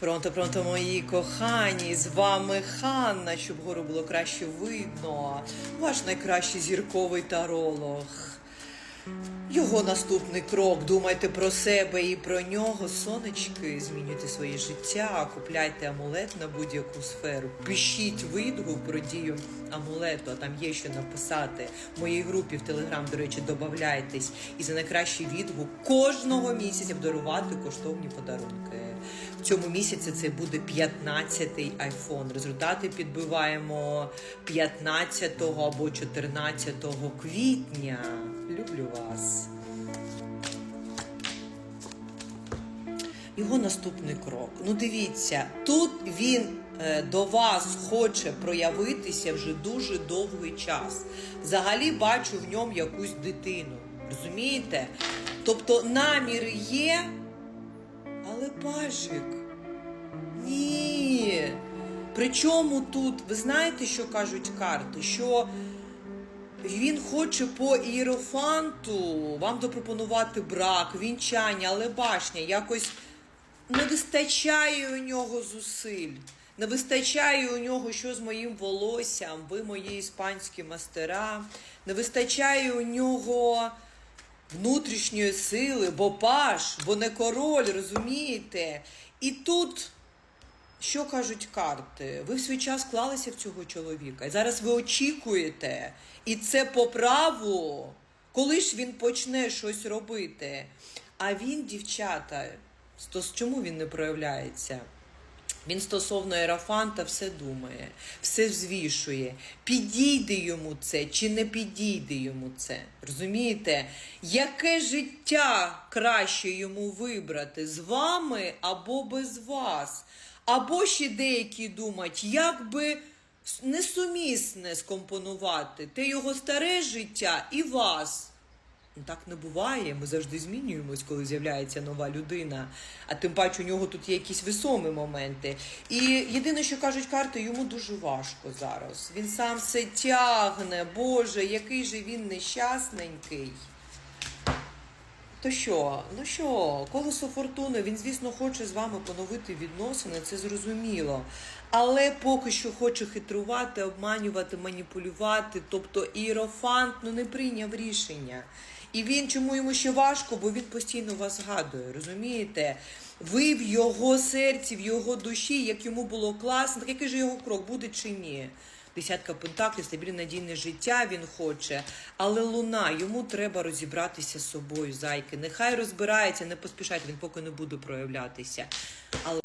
Пронто, пронто, мої кохані, з вами Ханна, щоб гору було краще видно. Ваш найкращий зірковий таролог. Його наступний крок. Думайте про себе і про нього. Сонечки, змінюйте своє життя, купляйте амулет на будь-яку сферу. Пишіть відгук про дію амулету, а там є що написати. В моїй групі в Телеграм, до речі, додавайтесь. І за найкращий відгук кожного місяця дарувати коштовні подарунки. В цьому місяці це буде 15-й айфон. Результати підбиваємо 15 або 14 квітня. Люблю вас. Його наступний крок. Ну, дивіться, тут він е, до вас хоче проявитися вже дуже довгий час. Взагалі бачу в ньому якусь дитину. Розумієте? Тобто наміри є, але пажик. Ні. Причому тут, ви знаєте, що кажуть карти? Що він хоче по іерофанту вам запропонувати брак, вінчання, але башня якось не вистачає у нього зусиль. Не вистачає у нього що з моїм волоссям, ви мої іспанські мастера. Не вистачає у нього внутрішньої сили, бо паш, бо не король, розумієте? І тут. Що кажуть карти? Ви в свій час клалися в цього чоловіка, і зараз ви очікуєте, і це по праву, коли ж він почне щось робити. А він, дівчата, стос- чому він не проявляється? Він стосовно ерафанта все думає, все взвішує. Підійде йому це чи не підійде йому це. Розумієте? Яке життя краще йому вибрати з вами або без вас? Або ще деякі думають, як би несумісне скомпонувати те його старе життя і вас. Так не буває. Ми завжди змінюємось, коли з'являється нова людина. А тим паче у нього тут є якісь весомі моменти. І єдине, що кажуть карти, йому дуже важко зараз. Він сам все тягне. Боже, який же він нещасненький. То що, ну що, колесо фортуни, він, звісно, хоче з вами поновити відносини, це зрозуміло. Але поки що хоче хитрувати, обманювати, маніпулювати. Тобто іерофант ну, не прийняв рішення. І він чому йому ще важко, бо він постійно вас згадує, розумієте? Ви в його серці, в його душі, як йому було класно, так який же його крок буде чи ні? Десятка пентаклів, стабільне надійне життя він хоче. Але луна, йому треба розібратися з собою, зайки. Нехай розбирається, не поспішайте, він поки не буде проявлятися. Але